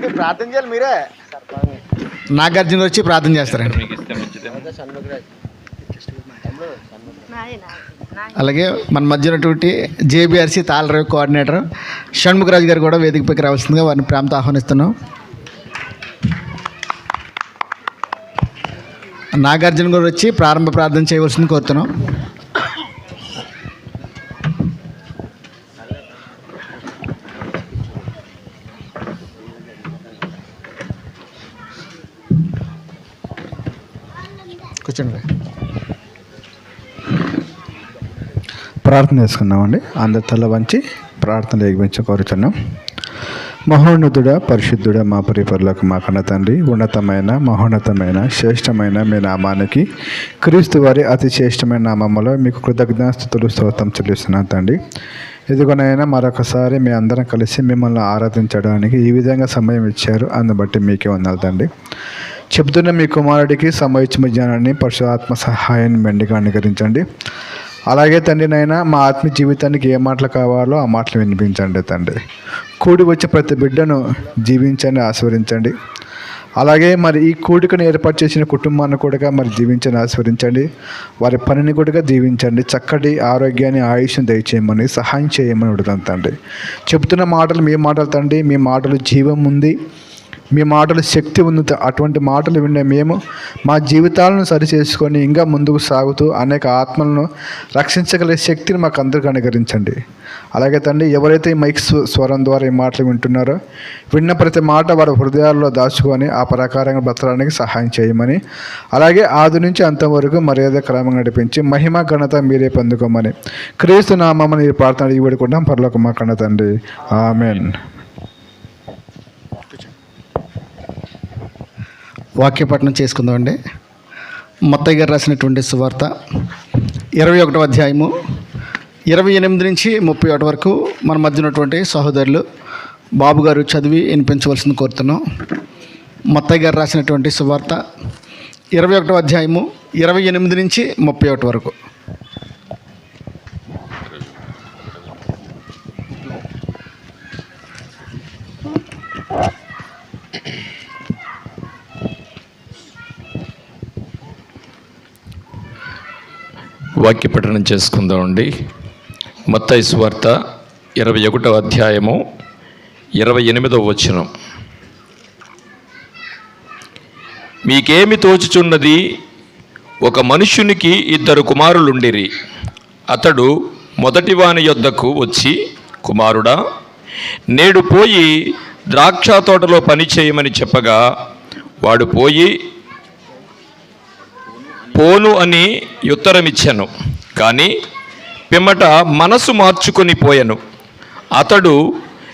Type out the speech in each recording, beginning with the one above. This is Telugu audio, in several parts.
ఏంటి ప్రార్థన చేయాలి మీరే. నాగార్జున వచ్చి ప్రార్థన చేస్తారండి. అలాగే మన మధ్య ఉన్నటువంటి జేబీఆర్సీ తాళరావు కోఆర్డినేటర్ షణ్ముఖరాజు గారు కూడా వేదికపైకి రావాల్సిందిగా వారిని ప్రేమతో ఆహ్వానిస్తున్నాం. నాగార్జున గారు వచ్చి ప్రారంభ ప్రార్థన చేయవలసింది కోరుతున్నాం. కూర్చోండి. ప్రార్థన చేసుకున్నామండి అందరి తల వంచి ప్రార్థనలు ఏగించి కోరుచున్నాం. మహోన్నతుడ పరిశుద్ధుడ మా పరిపరులకు మా కన్న తండ్రి ఉన్నతమైన మహోన్నతమైన శ్రేష్టమైన మీ నామానికి క్రీస్తు వారి అతి శ్రేష్టమైన నామములో మీకు కృతజ్ఞాస్తుతులు స్తోత్రం చెల్లిస్తున్నాను తండ్రి. ఇదిగోనైనా మరొకసారి మీ అందరం కలిసి మిమ్మల్ని ఆరాధించడానికి ఈ విధంగా సమయం ఇచ్చారు. అందుని బట్టి మీకే వందాలి తండ్రి. చెబుతున్న మీ కుమారుడికి సమయించిన జ్ఞానాన్ని పరశుఆత్మ సహాయాన్ని మెండుగా అనుకరించండి అలాగే తండ్రినైనా మా ఆత్మీయ జీవితానికి ఏ మాటలు కావాలో ఆ మాటలు వినిపించండి తండ్రి. కూడి వచ్చే ప్రతి బిడ్డను జీవించండి ఆస్వాదించండి అలాగే మరి ఈ కూడికను ఏర్పాటు చేసిన కుటుంబాన్ని కూడా మరి జీవించని ఆస్వాదించండి. వారి పనిని కూడా దీవించండి. చక్కటి ఆరోగ్యాన్ని ఆయుష్ను దయచేయమని సహాయం చేయమని అడుగుతాను తండ్రి. చెబుతున్న మాటలు మీ మాటలు తండ్రి. మీ మాటలు జీవం ఉంది. మీ మాటలు శక్తి ఉంది అటువంటి మాటలు వినే మేము మా జీవితాలను సరిచేసుకొని ఇంకా ముందుకు సాగుతూ అనేక ఆత్మలను రక్షించగలిగే శక్తిని మాకు అందరికీ అనుకరించండి అలాగే తండ్రి ఎవరైతే ఈ మైక్ స్వరం ద్వారా ఈ మాటలు వింటున్నారో విన్న ప్రతి మాట వారి హృదయాల్లో దాచుకొని ఆ ప్రకారంగా బ్రతకడానికి సహాయం చేయమని అలాగే ఆది నుంచి అంతవరకు మర్యాద క్రమంగా నడిపించి మహిమ ఘనత మీరే పొందుకోమని క్రీస్తు నామని ప్రార్థన ఇవ్వడుకుంటాం పెడుకుంటాం. పరలోక మా కన్న తండ్రి. ఆమెన్. వాక్యపట్నం చేసుకుందామండి. మొత్తయ్య గారు రాసినటువంటి సువార్త ఇరవై ఒకటో అధ్యాయము ఇరవై ఎనిమిది నుంచి ముప్పై ఒకటి వరకు మన మధ్య ఉన్నటువంటి సహోదరులు బాబు గారు చదివి వినిపించవలసింది కోరుతున్నాం. మొత్తయ్య గారు రాసినటువంటి సువార్త ఇరవై ఒకటో అధ్యాయము ఇరవై ఎనిమిది నుంచి ముప్పై ఒకటి వరకు. వాక్య చేసుకుందామండి. మత్తయి సువార్త ఇరవై ఒకటో అధ్యాయము ఇరవై ఎనిమిదవ వచనం. మీకేమి తోచుచున్నది? ఒక మనుష్యునికి ఇద్దరు కుమారులుండిరి. అతడు మొదటి వాని యొద్దకు వచ్చి కుమారుడా నేడు పోయి ద్రాక్ష తోటలో పని చేయమని చెప్పగా వాడు పోయి పోను అని ఉత్తరమిచ్చాను. కానీ పిమ్మట మనసు మార్చుకొని పోయాను. అతడు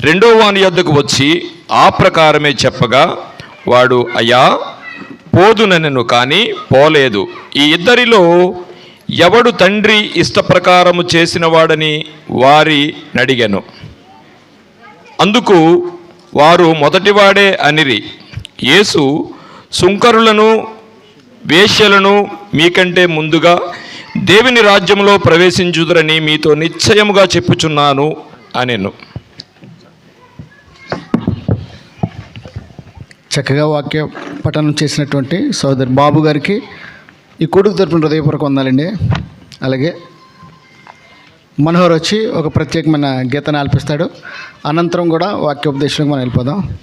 రెండో వాని యొద్దకు వచ్చి ఆ ప్రకారమే చెప్పగా వాడు అయ్యా పోదునెను కానీ పోలేదు. ఈ ఇద్దరిలో ఎవడు తండ్రి ఇష్టప్రకారము చేసినవాడని వారి నడిగాను. అందుకు వారు మొదటివాడే అనిరి. యేసు సుంకరులను వేశ్యలను మీకంటే ముందుగా దేవుని రాజ్యంలో ప్రవేశించుదురని మీతో నిశ్చయముగా చెప్పుచున్నాను అనెను. చక్కగా వాక్య పఠనం చేసినటువంటి సోదరి బాబు గారికి ఈ కొడుకు తరపున హృదయపూర్వక వందాలండి. అలాగే మనోహర్ వచ్చి ఒక ప్రత్యేకమైన గీతను ఆల్పిస్తాడు. అనంతరం కూడా వాక్యోపదేశంలోకి మనం వెళ్ళిపోదాం.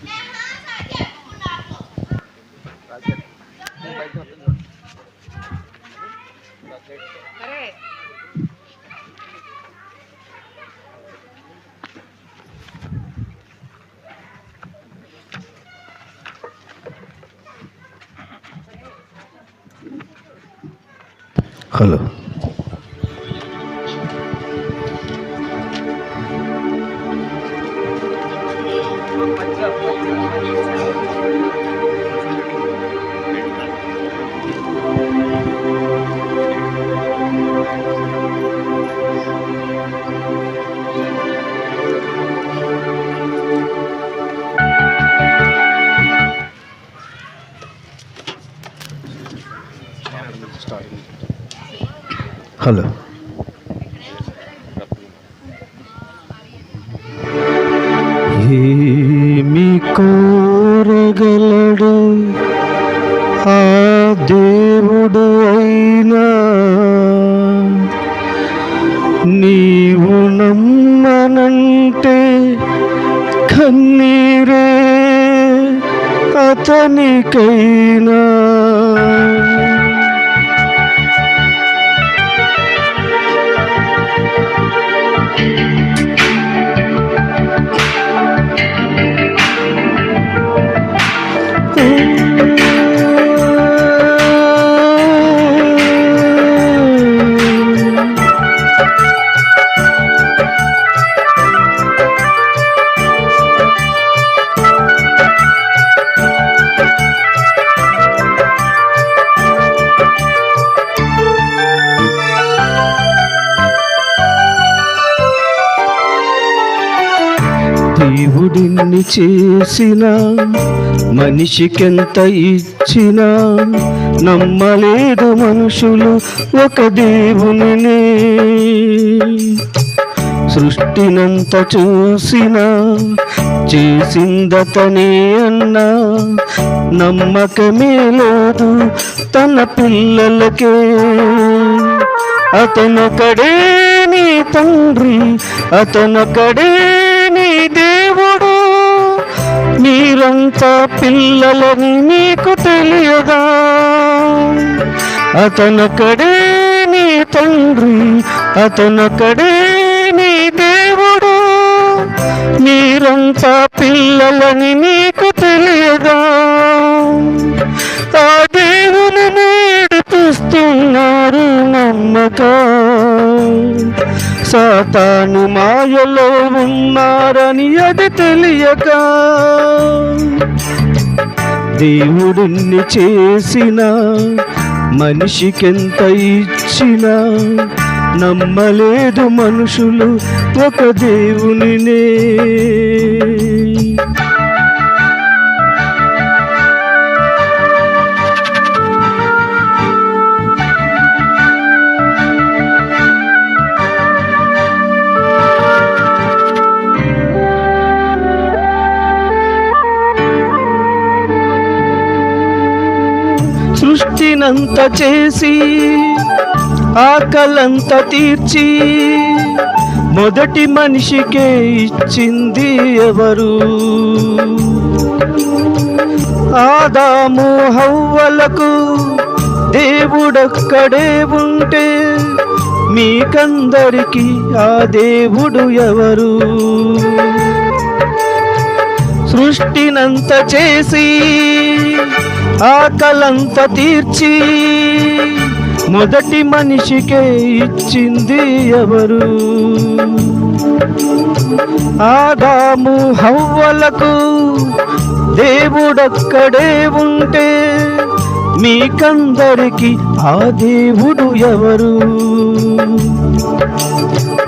Hello hello. ఏమి కోరగలడు ఆ దేవుడు అయినా? నీవు నమ్మనంటే కన్నీరే అతనికైనా. దేవుడిని చేసిన మనిషికెంత ఇచ్చినా నమ్మలేదు మనుషులు ఒక దేవునినే. సృష్టినంత చూసిన చేసిందతనే అన్నా నమ్మకమే లేదు తన పిల్లలకే. అతనొకడే నీ తండ్రి అతనొకడే మీరంతా పిల్లలని నీకు తెలియదా? అతనొకడే నీ తండ్రి అతనొకడే నీ దేవుడు. మీరంతా పిల్లలని నీకు తెలియదా? ఆ దేవుని నేడిపిస్తున్నారు నమ్మక. సాతాను మాయలో ఉన్నారని అది తెలియక దేవుడిని చేసిన మనిషికెంత ఇచ్చినా నమ్మలేదు మనుషులు ఒక దేవునినే. సృష్టినంత చేసి ఆకలంత తీర్చి మొదటి మనిషికే ఇచ్చింది ఎవరు? ఆదాము హవ్వలకు దేవుడక్కడే ఉంటే మీకందరికీ ఆ దేవుడు ఎవరు? సృష్టినంత చేసి ఆకలంత తీర్చి మొదటి మనిషికే ఇచ్చింది ఎవరు? ఆదాము హవ్వలకు దేవుడక్కడే ఉంటే మీకందరికి ఆ దేవుడు ఎవరు?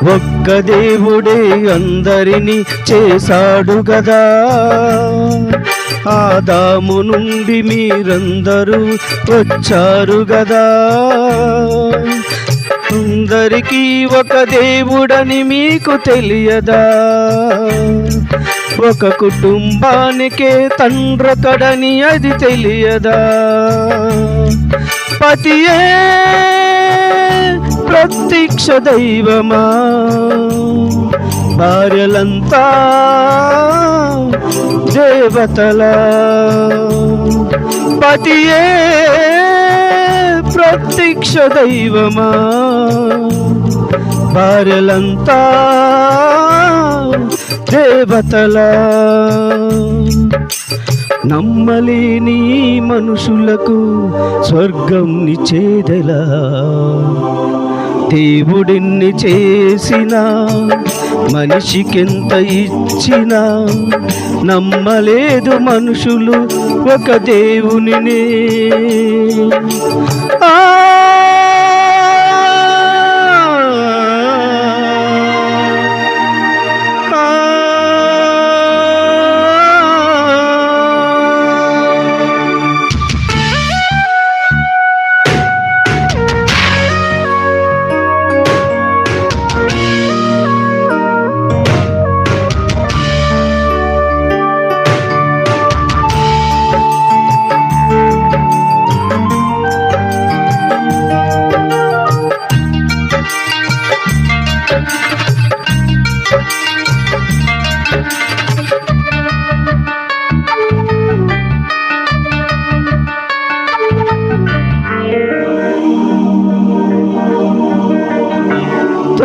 ఒక్క దేవుడే అందరినీ చేశాడు గదా. ఆదాము నుండి మీరందరూ వచ్చారు గదా. అందరికీ ఒక దేవుడని మీకు తెలియదా? ఒక కుటుంబానికే తండ్రకడని అది తెలియదా? పతియే ప్రత్యక్ష దైవమా? భార్యలంతా దేవతల పతియే ప్రత్యక్ష దైవమా. భార్యలంతా దేవతల. నమ్మలేని మనుషులకు స్వర్గం నిచేదలా దేవుడిని చేసిన మనిషికెంత ఇచ్చినా నమ్మలేదు మనుషులు ఒక దేవునినే. ఆ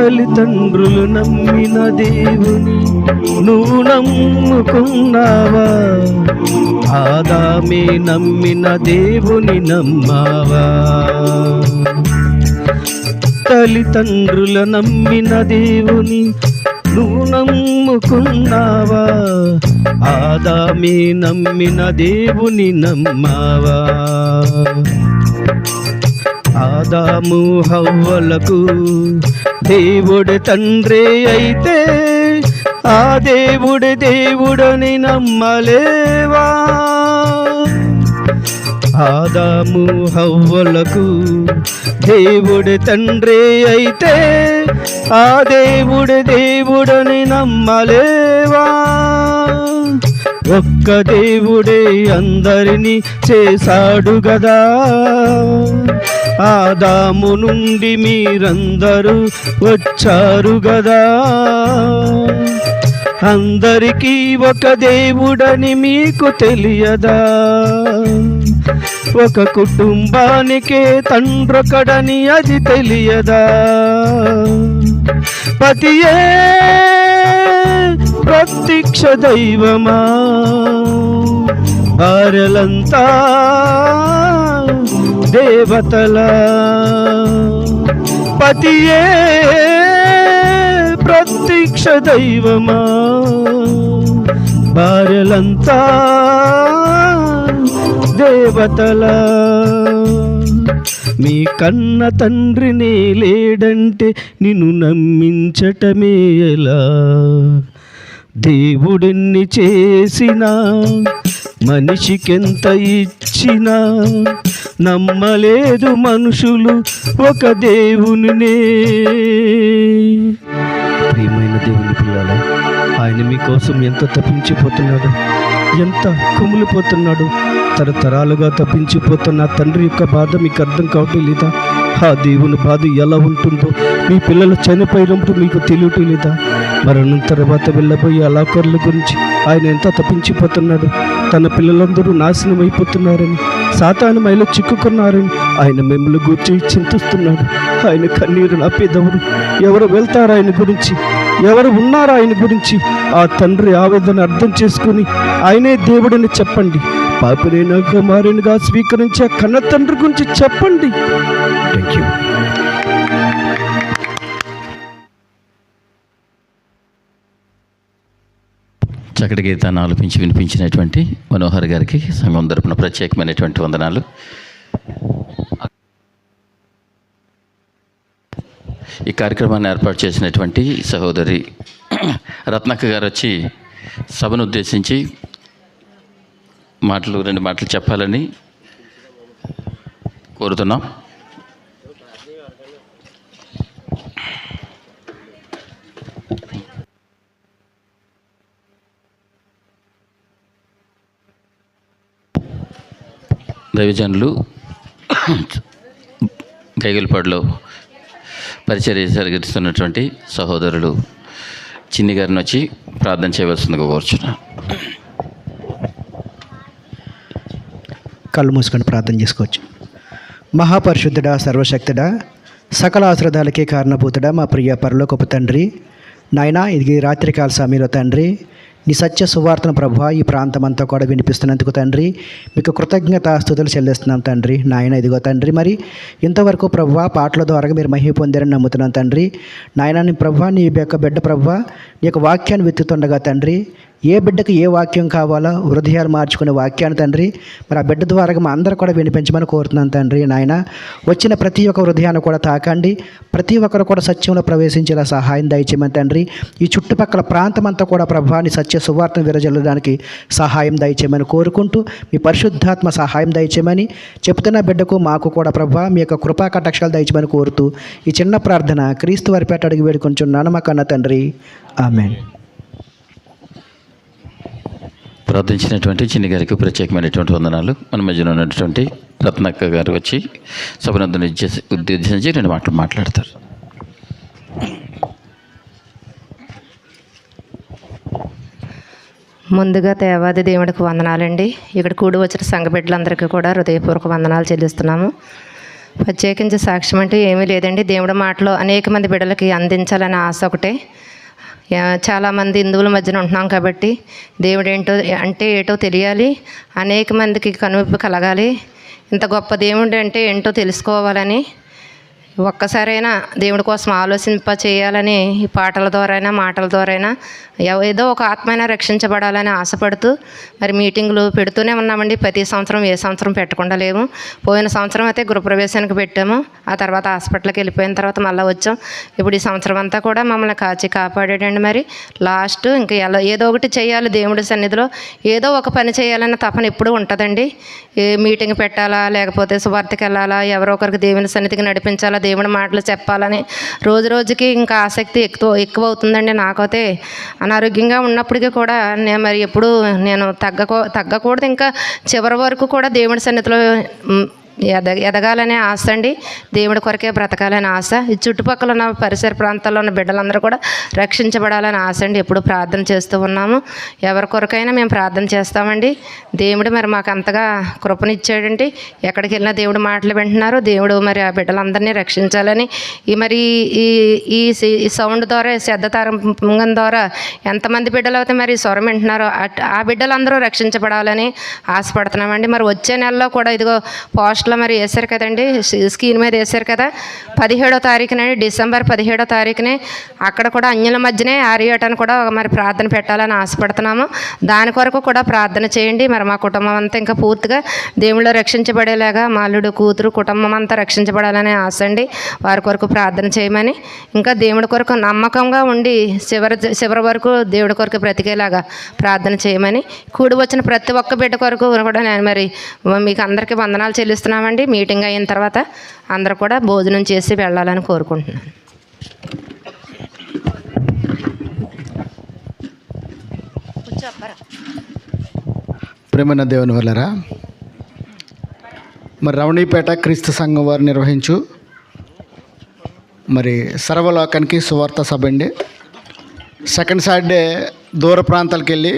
తల్లిదండ్రులు నమ్మిన దేవుని నువ్వు నమ్ముకున్నావా? ఆదామే నమ్మిన దేవుని నమ్మావా? తల్లిదండ్రుల నమ్మిన దేవుని నువ్వు నమ్ముకున్నావా? ఆదామే నమ్మిన దేవుని నమ్మావా? ఆదాము హవ్వలకు దేవుడు తండ్రి అయితే ఆ దేవుడు దేవుడని నమ్మలేవా? ఆదాము హవ్వలకు దేవుడు తండ్రి అయితే ఆ దేవుడు దేవుడని నమ్మలేవా? ఒక్క దేవుడే అందరినీ చేశాడు గదా? ఆదాము నుండి మీరందరూ వచ్చారు గదా. అందరికీ ఒక దేవుడని మీకు తెలియదా? ఒక కుటుంబానికే తండ్రొకడని అది తెలియదా? పతియే ప్రత్యక్ష దైవమా? భార్యలంతా దేవతల పతియే ప్రత్యక్ష దైవమా? భార్యలంతా దేవతల. మీ కన్న తండ్రిని లేడంటే నిన్ను నమ్మించటమే ఎలా? దేవుడిని చేసినా మనిషికెంత ఇచ్చినా నమ్మలేదు మనుషులు ఒక దేవునినే. ప్రియమైన దేవుని పిల్లల ఆయన మీకోసం ఎంత తప్పించిపోతున్నాడు ఎంత కుమిలిపోతున్నాడు తరతరాలుగా తప్పించిపోతున్న తండ్రి యొక్క బాధ మీకు అర్థం కావటం లేదా? ఆ దేవుని బాధ ఎలా ఉంటుందో మీ పిల్లలు చనిపోయినప్పుడు మీకు తెలియటం లేదా? మరణం తర్వాత వెళ్ళబోయే అలాకర్ల గురించి ఆయన ఎంత తప్పించిపోతున్నాడు తన పిల్లలందరూ నాశనం అయిపోతున్నారని సాతాను మైలో చిక్కుకున్నారని ఆయన మిమ్మల్ని గూర్చి చింతిస్తున్నాడు. ఆయన కన్నీరు నాపేదెవరు ఎవరు వెళ్తారు ఆయన గురించి? ఎవరు ఉన్నారు ఆయన గురించి? ఆ తండ్రి ఆవేదన అర్థం చేసుకుని ఆయనే దేవుడిని చెప్పండి. పాపినైనా కుమారునిగా స్వీకరించే కన్న తండ్రి గురించి చెప్పండి. థ్యాంక్ యూ చక్కటి గీతాన్ని ఆలపించి వినిపించినటువంటి మనోహర్ గారికి సంఘం తరపున ప్రత్యేకమైనటువంటి వందనాలు. ఈ కార్యక్రమాన్ని ఏర్పాటు చేసినటువంటి సహోదరి రత్నక్క గారు వచ్చి సభను ఉద్దేశించి మాటలు రెండు మాటలు చెప్పాలని కోరుతున్నాం. దైవజనులు గైగలపాడులో పరిచర్య జరిగిస్తున్నటువంటి సహోదరులు చిన్ని గారిని వచ్చి ప్రార్థన చేయవలసిందిగా కోరుచున్నాను కళ్ళు మూసుకొని ప్రార్థన చేసుకోవచ్చు. మహాపరిశుద్ధుడా సర్వశక్తుడా సకల ఆశ్రదాలకే కారణభూతుడా మా ప్రియ పరలోకపు తండ్రి. నాయనా ఇది రాత్రికాల సమయంలో తండ్రి. నీ సత్య సువార్తను ప్రభు ఈ ప్రాంతం అంతా కూడా వినిపిస్తున్నందుకు తండ్రి. మీకు కృతజ్ఞత స్థుతులు చెల్లిస్తున్నాం తండ్రి. నాయన ఇదిగో తండ్రి మరి ఇంతవరకు ప్రభు పాటల ద్వారా మీరు మహిమ పొందారని నమ్ముతున్నాం తండ్రి. నాయన నీ ప్రభు నీ యొక్క బిడ్డ ప్రభు నీ యొక్క వాక్యాన్ని వెతుకుతుండగా తండ్రి ఏ బిడ్డకు ఏ వాక్యం కావాలో హృదయాలు మార్చుకునే వాక్యాన్ని తండ్రి మరి ఆ బిడ్డ ద్వారా మా అందరూ కూడా వినిపించమని కోరుతున్నాను తండ్రి నాయన. వచ్చిన ప్రతి ఒక్క హృదయాన్ని కూడా తాకండి. ప్రతి ఒక్కరు కూడా సత్యంలో ప్రవేశించేలా సహాయం దయచేయమని తండ్రి. ఈ చుట్టుపక్కల ప్రాంతం అంతా కూడా ప్రభాని సత్య సువార్తను విరజల్లడానికి సహాయం దయచేయమని కోరుకుంటూ మీ పరిశుద్ధాత్మ సహాయం దయచేయమని చెప్తున్న బిడ్డకు మాకు కూడా ప్రభా మీ యొక్క కృపా కటాక్షాలు దయచేయమని కోరుతూ ఈ చిన్న ప్రార్థన క్రీస్తు వారి పేట అడిగి వేడుకొంచున్నాను మా కన్న తండ్రి. ఆమెన్. ప్రార్థించినటువంటి చిన్ని గారికి ప్రత్యేకమైనటువంటి వందనాలు. మన మధ్యలో ఉన్నటువంటి రత్నక్క గారు వచ్చి సభనందుని ఉద్దేశించి రెండు మాటలు మాట్లాడతారు. ముందుగా దేవాది దేవుడికి వందనాలండి. ఇక్కడ కూడి వచ్చిన సంఘ బిడ్డలందరికీ కూడా హృదయపూర్వక వందనాలు చెల్లిస్తున్నాము. ప్రత్యేకించి సాక్ష్యం అంటూ ఏమీ లేదండి. దేవుడి మాటలు అనేక మంది బిడ్డలకి అందించాలనే ఆశ ఒకటే. చాలామంది హిందువుల మధ్యన ఉంటున్నాం కాబట్టి దేవుడు ఏంటో అంటే ఏటో తెలియాలి. అనేక మందికి కనువిప్పు కలగాలి. ఇంత గొప్ప దేవుడు అంటే ఏంటో తెలుసుకోవాలని ఒక్కసారైనా దేవుడి కోసం ఆలోచింప చేయాలని ఈ పాటల ద్వారైనా మాటల ద్వారైనా ఏదో ఒక ఆత్మైనా రక్షించబడాలని ఆశపడుతూ మరి మీటింగులు పెడుతూనే ఉన్నామండి. ప్రతి సంవత్సరం ఏ సంవత్సరం పెట్టకుండా లేము పోయిన సంవత్సరం అయితే గృహప్రవేశానికి పెట్టాము. ఆ తర్వాత హాస్పిటల్కి వెళ్ళిపోయిన తర్వాత మళ్ళీ వచ్చాం. ఇప్పుడు ఈ సంవత్సరం అంతా కూడా మమ్మల్ని కాచి కాపాడాడండి మరి. లాస్ట్ ఇంకా ఎలా ఏదో ఒకటి చేయాలి దేవుడి సన్నిధిలో. ఏదో ఒక పని చేయాలన్న తపన ఎప్పుడూ ఉంటుందండి. ఏ మీటింగ్ పెట్టాలా లేకపోతే సువార్తకి వెళ్ళాలా ఎవరో ఒకరికి దేవుని సన్నిధికి నడిపించాలా దేవుడి మాటలు చెప్పాలని. రోజు రోజుకి ఇంకా ఆసక్తి ఎక్కువ ఎక్కువ అవుతుందండి నాకైతే. అనారోగ్యంగా ఉన్నప్పటికీ కూడా నేను మరి ఎప్పుడు నేను తగ్గకూ తగ్గకూడదు. ఇంకా చివరి వరకు కూడా దేవుడి సన్నిధిలో ఎద ఎదగాలనే ఆశ అండి. దేవుడి కొరకే బ్రతకాలని ఆశ. ఈ చుట్టుపక్కల ఉన్న పరిసర ప్రాంతాల్లో ఉన్న బిడ్డలందరూ కూడా రక్షించబడాలని ఆశ అండి. ఎప్పుడు ప్రార్థన చేస్తూ ఉన్నాము. ఎవరి కొరకైనా మేము ప్రార్థన చేస్తామండి. దేవుడు మరి మాకు అంతగా కృపనిచ్చాడండి. ఎక్కడికి వెళ్ళినా దేవుడు మాటలు వింటున్నారు. దేవుడు మరి ఆ బిడ్డలందరినీ రక్షించాలని. ఈ మరి ఈ ఈ సౌండ్ ద్వారా శ్రద్ధ తరంగం ద్వారా ఎంతమంది బిడ్డలు అయితే మరి స్వరం వింటున్నారో ఆ బిడ్డలందరూ రక్షించబడాలని ఆశపడుతున్నామండి. మరి వచ్చే నెలలో కూడా ఇదిగో లాస్ట్లో మరి వేశారు కదండి. స్కీన్ స్క్రీన్ మీద వేశారు కదా. పదిహేడో తారీఖునండి డిసెంబర్ పదిహేడో తారీఖునే అక్కడ కూడా అన్యుల మధ్యనే ఆర్యటను కూడా మరి ప్రార్థన పెట్టాలని ఆశపడుతున్నాము. దాని కొరకు కూడా ప్రార్థన చేయండి. మరి మా కుటుంబం అంతా ఇంకా పూర్తిగా దేవుళ్ళు రక్షించబడేలాగా మా కూతురు కుటుంబం అంతా రక్షించబడాలనే ఆశ అండి. వారి కొరకు ప్రార్థన చేయమని. ఇంకా దేవుడి కొరకు నమ్మకంగా ఉండి చివరి చివరి వరకు దేవుడి కొరకు బ్రతికేలాగా ప్రార్థన చేయమని. కూడి వచ్చిన ప్రతి ఒక్క బిడ్డ కొరకు కూడా నేను మరి మీకు అందరికీ వందనాలు చేస్తున్నామండి. మీటింగ్ అయిన తర్వాత అందరూ కూడా భోజనం చేసి వెళ్ళాలని కోరుకుంటున్నాను. ప్రేమైన దేవుని వల్లరా మరి రవణీపేట క్రీస్తు సంఘం వారు నిర్వహించు మరి సర్వలోకానికి సువార్త సభ అండి. సెకండ్ సాటర్డే దూర ప్రాంతాలకు వెళ్ళి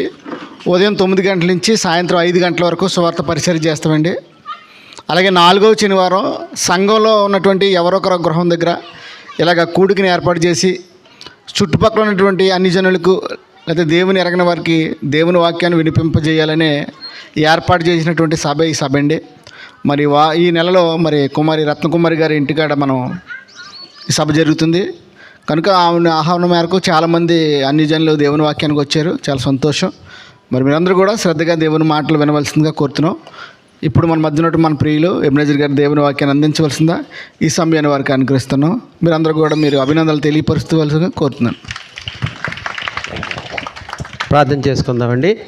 ఉదయం తొమ్మిది గంటల నుంచి సాయంత్రం ఐదు గంటల వరకు సువార్త పరిచయం చేస్తామండి. అలాగే నాలుగవ శనివారం సంఘంలో ఉన్నటువంటి ఎవరొకరు గృహం దగ్గర ఇలాగ కూడికిని ఏర్పాటు చేసి చుట్టుపక్కల ఉన్నటువంటి అన్ని జనులకు లేదా దేవుని ఎరగిన వారికి దేవుని వాక్యాన్ని వినిపింపజేయాలనే ఏర్పాటు చేసినటువంటి సభ ఈ సభ అండి. మరి వా ఈ నెలలో మరి కుమారి రత్నకుమారి గారి ఇంటికాడ మనం ఈ సభ జరుగుతుంది. కనుక ఆమె ఆహ్వానం మేరకు చాలామంది అన్ని జనులు దేవుని వాక్యానికి వచ్చారు. చాలా సంతోషం. మరి మీరందరూ కూడా శ్రద్ధగా దేవుని మాటలు వినవలసిందిగా కోరుతున్నాం. ఇప్పుడు మన మధ్య ఉన్నట్టు మన ప్రియులు ఎమ్నజర్ గారి దేవుని వాక్యాన్ని అందించవలసిందా? ఈ సమయాన్ని వారికి అనుగ్రహిస్తున్నాం. మీరందరూ కూడా మీరు అభినందనలు తెలియపరుస్తూ కోరుతున్నాను. ప్రార్థన చేసుకుందామండి.